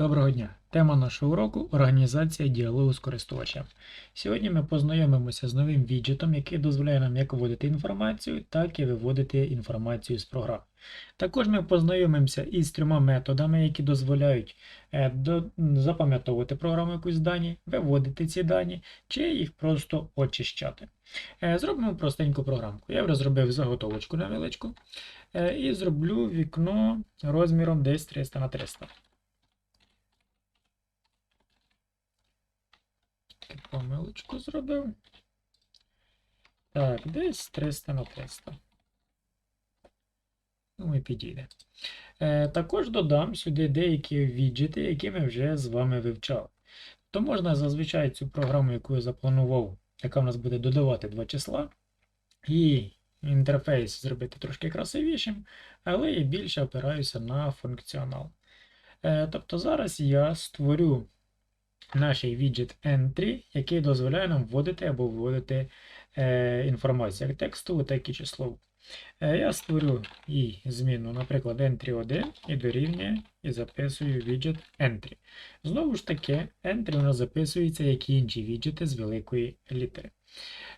Доброго дня! Тема нашого уроку організація діалогу з користувачем. Сьогодні ми познайомимося з новим віджитом, який дозволяє нам як вводити інформацію, так і виводити інформацію з програм. Також ми познайомимося із трьома методами, які дозволяють е, запам'ятовувати програму якусь дані, виводити ці дані, чи їх просто очищати. Е, Зробимо простеньку програмку. Я вже зробив заготовочку невеличку е, і зроблю вікно розміром десь 300 на 300. Таку помилочку зробив. Так, десь 300 на 300. Ну і підійде. Е, також додам сюди деякі віджити, які ми вже з вами вивчали. То можна зазвичай цю програму, яку я запланував, яка в нас буде додавати два числа, і інтерфейс зробити трошки красивішим, але я більше опираюся на функціонал. Е, тобто зараз я створю наш віджит Entry, який дозволяє нам вводити або вводити е, інформацію як текстову, так і числову. Е, я створю і зміну, наприклад, entry 1 і дорівнює, і записую віджит entry. Знову ж таки, entry у нас записується, як і інші віджити з великої літери.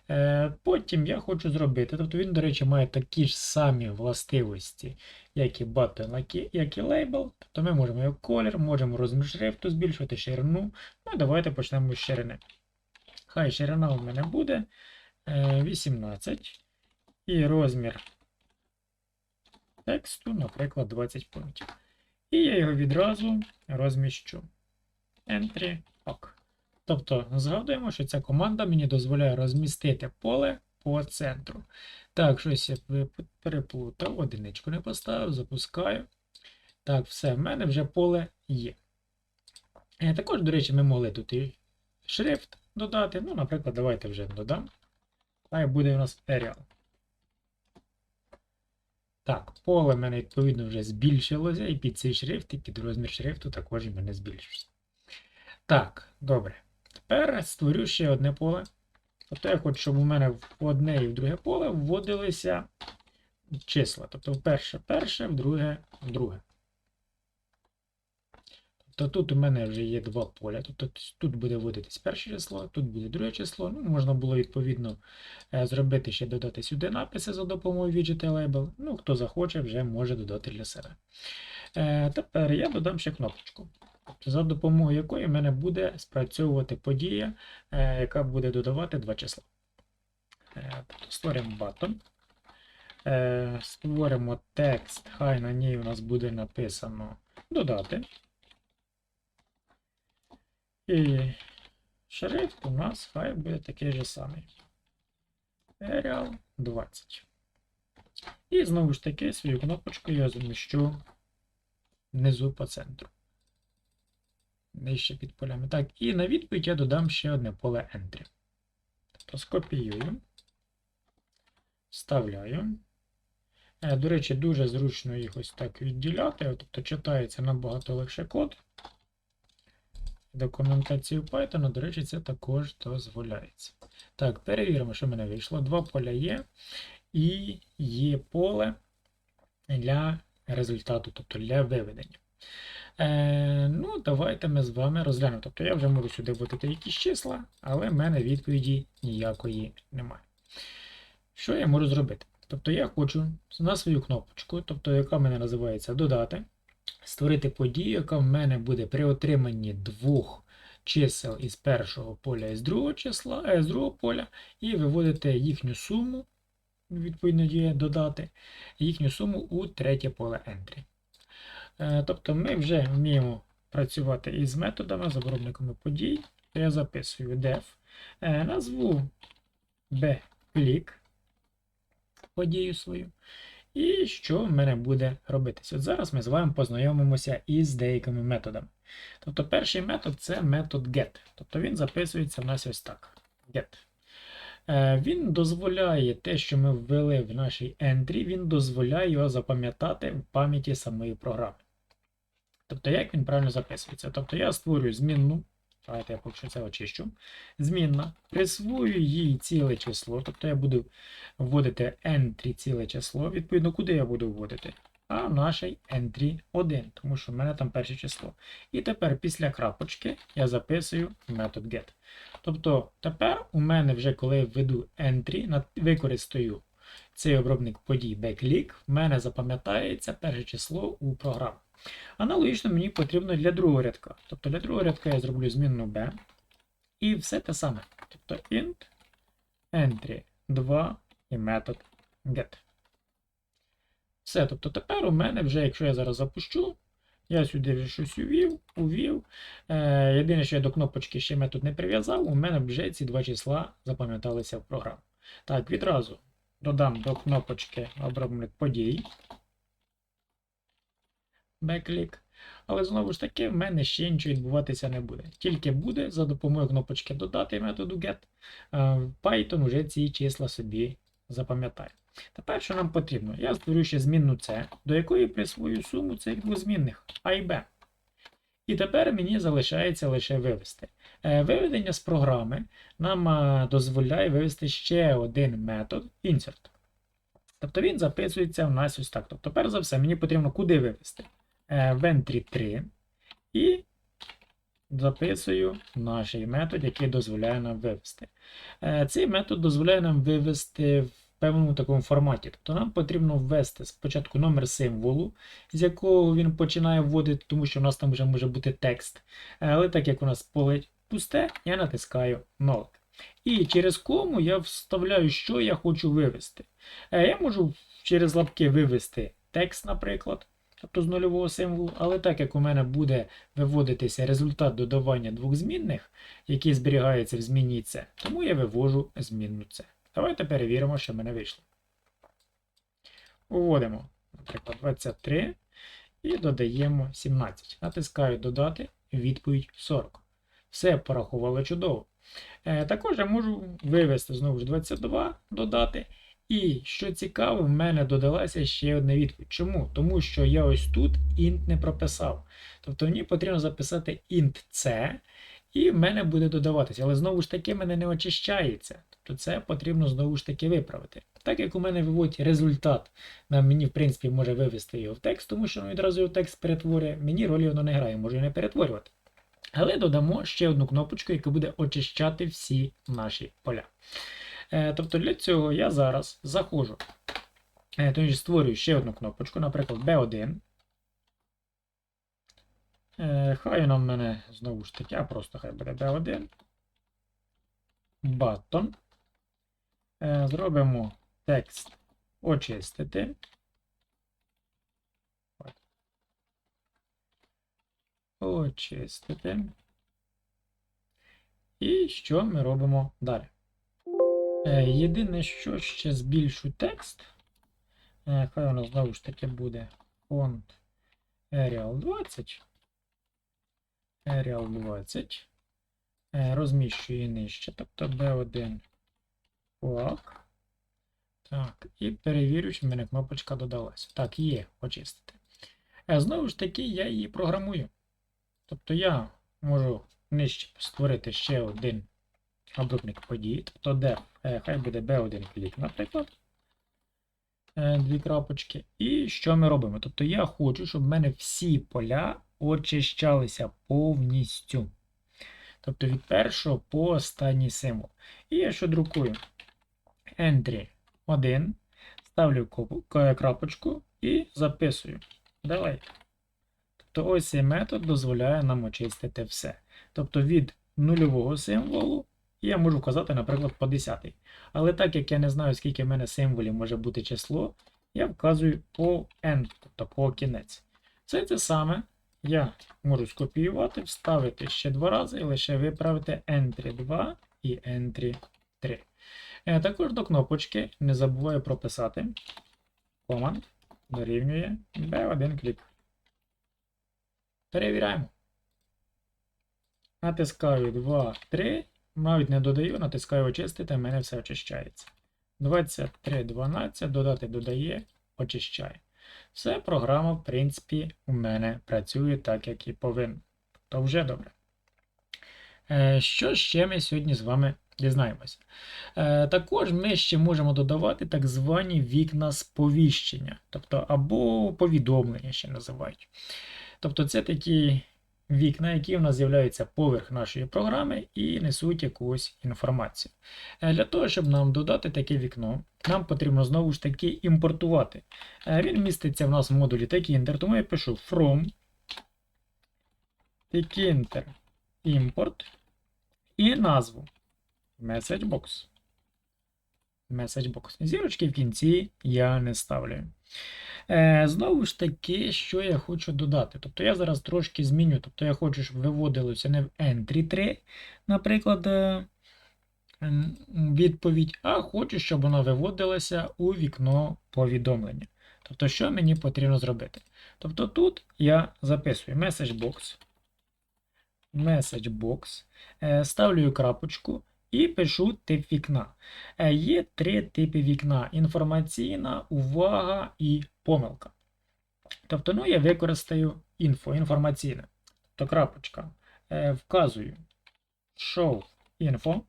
Е, Потім я хочу зробити, тобто він, до речі, має такі ж самі властивості, як і button, як і, label. Тобто ми можемо його колір, можемо розмір шрифту збільшувати ширину. Ну, давайте почнемо з ширини. Хай ширина у мене буде е, 18. І розмір тексту, наприклад, 20 пунктів. І я його відразу розміщу. Entry ок. Тобто, згадуємо, що ця команда мені дозволяє розмістити поле по центру. Так, щось я переплутав, одиничку не поставив, запускаю. Так, все, в мене вже поле є. Е, Також, до речі, ми могли тут і шрифт додати. Ну, наприклад, давайте вже додам. Хай буде у нас Arial. Так, поле в мене, відповідно, вже збільшилося, і під цей шрифт, і під розмір шрифту також в мене збільшився. Так, добре. Тепер створю ще одне поле. Тобто я хочу, щоб у мене в одне і в друге поле вводилися числа. Тобто в перше перше, в друге друге. Тобто тут у мене вже є два поля. Тобто тут буде вводитись перше число, тут буде друге число. Ну, можна було відповідно е, зробити ще додати сюди написи за допомогою widget label. Ну, хто захоче, вже може додати для себе. Е, Тепер я додам ще кнопочку, за допомогою якої в мене буде спрацьовувати подія, е, яка буде додавати два числа. Тобто створимо button. Створимо текст, хай на ній у нас буде написано додати. І шрифт у нас хай буде такий же самий. Arial 20. І знову ж таки свою кнопочку я заміщу внизу по центру. Нижче під полями. Так, і на відповідь я додам ще одне поле Entry. Тобто скопіюю, вставляю. Е, До речі, дуже зручно їх ось так відділяти. Тобто читається набагато легше код. Документацію Python, до речі, це також дозволяється. Так, перевіримо, що в мене вийшло. Два поля є, і є поле для результату, тобто для виведення. Е, ну, давайте ми з вами розглянемо. Тобто я вже можу сюди вводити якісь числа, але в мене відповіді ніякої немає. Що я можу зробити? Тобто я хочу на свою кнопочку, тобто яка в мене називається додати, створити подію, яка в мене буде при отриманні двох чисел із першого поля і з другого числа, е, з другого поля, і виводити їхню суму, відповідно додати, їхню суму у третє поле entry. Е, Тобто ми вже вміємо працювати із методами, з обробниками подій. Я записую def, е, назву b-клік, подію свою. І що в мене буде робитися? От зараз ми з вами познайомимося із деякими методами. Тобто перший метод це метод get. Тобто він записується в нас ось так. Get. Е, Він дозволяє те, що ми ввели в нашій entry, він дозволяє його запам'ятати в пам'яті самої програми. Тобто, як він правильно записується? Тобто я створюю змінну. Давайте я поки що це очищу. Змінна. Присвою їй ціле число. Тобто я буду вводити entry ціле число. Відповідно, куди я буду вводити? а наш entry 1, тому що в мене там перше число. І тепер після крапочки я записую метод get. Тобто тепер у мене вже коли введу entry, використаю цей обробник подій backlink, в мене запам'ятається перше число у програмі. Аналогічно мені потрібно для другого рядка. Тобто для другого рядка я зроблю змінну b. І все те саме. Тобто int entry 2 і метод get. Все, тобто тепер у мене вже, якщо я зараз запущу, я сюди вже щось увів, увів. Е, єдине, що я до кнопочки ще метод не прив'язав, у мене вже ці два числа запам'яталися в програму. Так, відразу додам до кнопочки обробник подій. Беклік. Але знову ж таки, в мене ще нічого відбуватися не буде. Тільки буде за допомогою кнопочки додати методу get. е, Python вже ці числа собі запам'ятає. Тепер, що нам потрібно? Я створю ще змінну C, до якої присвою суму цих двох змінних А і Б. І тепер мені залишається лише вивести. Е, Виведення з програми нам е, дозволяє вивести ще один метод insert. Тобто він записується в нас ось так. Тобто, перш за все, мені потрібно куди вивести? Е, В entry 3 і записую наш метод, який дозволяє нам вивести. Е, Цей метод дозволяє нам вивести в певному такому форматі. Тобто нам потрібно ввести спочатку номер символу, з якого він починає вводити, тому що у нас там вже може бути текст. Е, Але так як у нас поле пусте, я натискаю нолик. І через кому я вставляю, що я хочу вивести. Я можу через лапки вивести текст, наприклад, тобто з нульового символу, але так як у мене буде виводитися результат додавання двох змінних, які зберігаються в змінній C, тому я вивожу змінну C. Давайте перевіримо, що в мене вийшло. Уводимо, наприклад, 23 і додаємо 17. Натискаю додати відповідь 40. Все порахувало чудово. Е, також я можу вивести знову ж 22, додати. І що цікаво, в мене додалася ще одна відповідь. Чому? Тому що я ось тут int не прописав. Тобто мені потрібно записати int C, і в мене буде додаватися. Але знову ж таки, мене не очищається. Тобто це потрібно знову ж таки виправити. Так як у мене виводить результат, на мені, в принципі, може вивести його в текст, тому що він відразу його текст перетворює, мені ролі воно не грає, можу і не перетворювати. Але додамо ще одну кнопочку, яка буде очищати всі наші поля. Е, Тобто для цього я зараз заходжу, е, тобто створюю ще одну кнопочку, наприклад, B1. Е, Хай вона в мене знову ж таки, а просто хай буде B1. Button. Зробимо текст очистити. Очистити. І що ми робимо далі? Е, Єдине, що ще збільшу текст. Е, Хай воно знову ж таки буде фонд Arial 20. Arial 20. Е, Розміщую нижче, тобто B1 флаг. Так, і перевірю, чи в мене кнопочка додалася. Так, є, очистити. Знову ж таки, я її програмую. Тобто я можу нижче створити ще один обробник подій. Тобто def, е, хай буде B1 клік, наприклад. Е, Дві крапочки. І що ми робимо? Тобто я хочу, щоб в мене всі поля очищалися повністю. Тобто від першого по останній символ. І я що друкую? Entry 1. Ставлю крапочку і записую. Давай. Тобто ось цей метод дозволяє нам очистити все. Тобто від нульового символу я можу вказати, наприклад, по 10. Але так як я не знаю, скільки в мене символів може бути число, я вказую по n, тобто по кінець. Це те саме я можу скопіювати, вставити ще два рази і лише виправити entry 2 і entry 3. Е, Також до кнопочки не забуваю прописати команд дорівнює B1 клік. Перевіряємо. Натискаю 2, 3. Навіть не додаю, натискаю очистити, в мене все очищається. 23, 12, додати додає, очищає. Все, програма, в принципі, у мене працює так, як і повинна. То вже добре. Е, Що ще ми сьогодні з вами Дізнаємося. Е, також ми ще можемо додавати так звані вікна сповіщення, тобто або повідомлення ще називають. Тобто це такі вікна, які в нас з'являються поверх нашої програми і несуть якусь інформацію. Е, Для того, щоб нам додати таке вікно, нам потрібно знову ж таки імпортувати. Е, Він міститься в нас в модулі Tekinter, тому я пишу from Tekinter import і назву MessageBox. MessageBox. Зірочки в кінці я не ставлю. Е, знову ж таки, що я хочу додати. Тобто я зараз трошки зміню. Тобто я хочу, щоб виводилося не в Entry 3, наприклад, е, відповідь, а хочу, щоб вона виводилася у вікно повідомлення. Тобто, що мені потрібно зробити? Тобто тут я записую MessageBox. MessageBox, е, ставлю крапочку і пишу тип вікна. Є три типи вікна: інформаційна, увага і помилка. Тобто, ну, я використаю інфо, інформаційне. Тобто крапочка. Е, Вказую show info.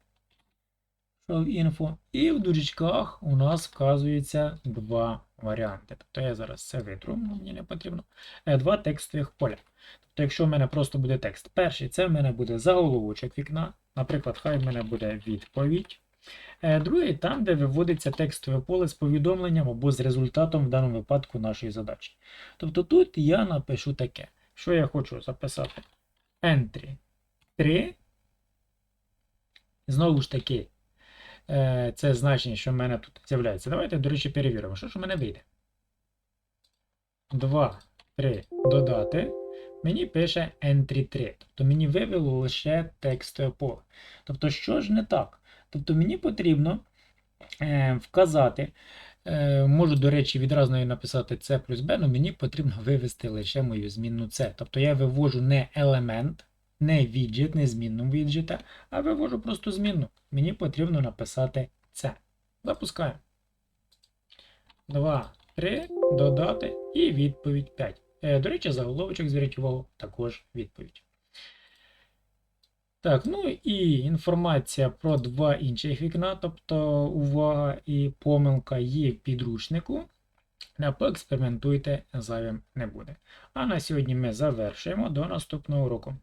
Show info. І в дужечках у нас вказується два варіанти. Тобто я зараз це витру, мені не потрібно. Е, Два текстових поля. Тобто, якщо в мене просто буде текст, перший це в мене буде заголовочок вікна. Наприклад, хай в мене буде відповідь. Е, Другий там, де виводиться текстове поле з повідомленням або з результатом в даному випадку нашої задачі. Тобто тут я напишу таке, що я хочу записати entry 3. Знову ж таки, е, це значення, що в мене тут з'являється. Давайте, до речі, перевіримо, що ж у мене вийде. 2, 3 додати. Мені пише entry 3. Тобто мені вивело лише текстове поле. Тобто, що ж не так? Тобто мені потрібно е, вказати, е, можу, до речі, відразу написати C плюс B, але мені потрібно вивести лише мою змінну C. Тобто я вивожу не елемент, не віджит, не змінну віджита, а вивожу просто змінну. Мені потрібно написати C. Запускаємо. 2, 3, додати і відповідь 5. Е, До речі, заголовочок, зверніть увагу, також відповідь. Так, ну і інформація про два інших вікна, тобто увага і помилка є в підручнику. Не поекспериментуйте, зайвим не буде. А на сьогодні ми завершуємо до наступного уроку.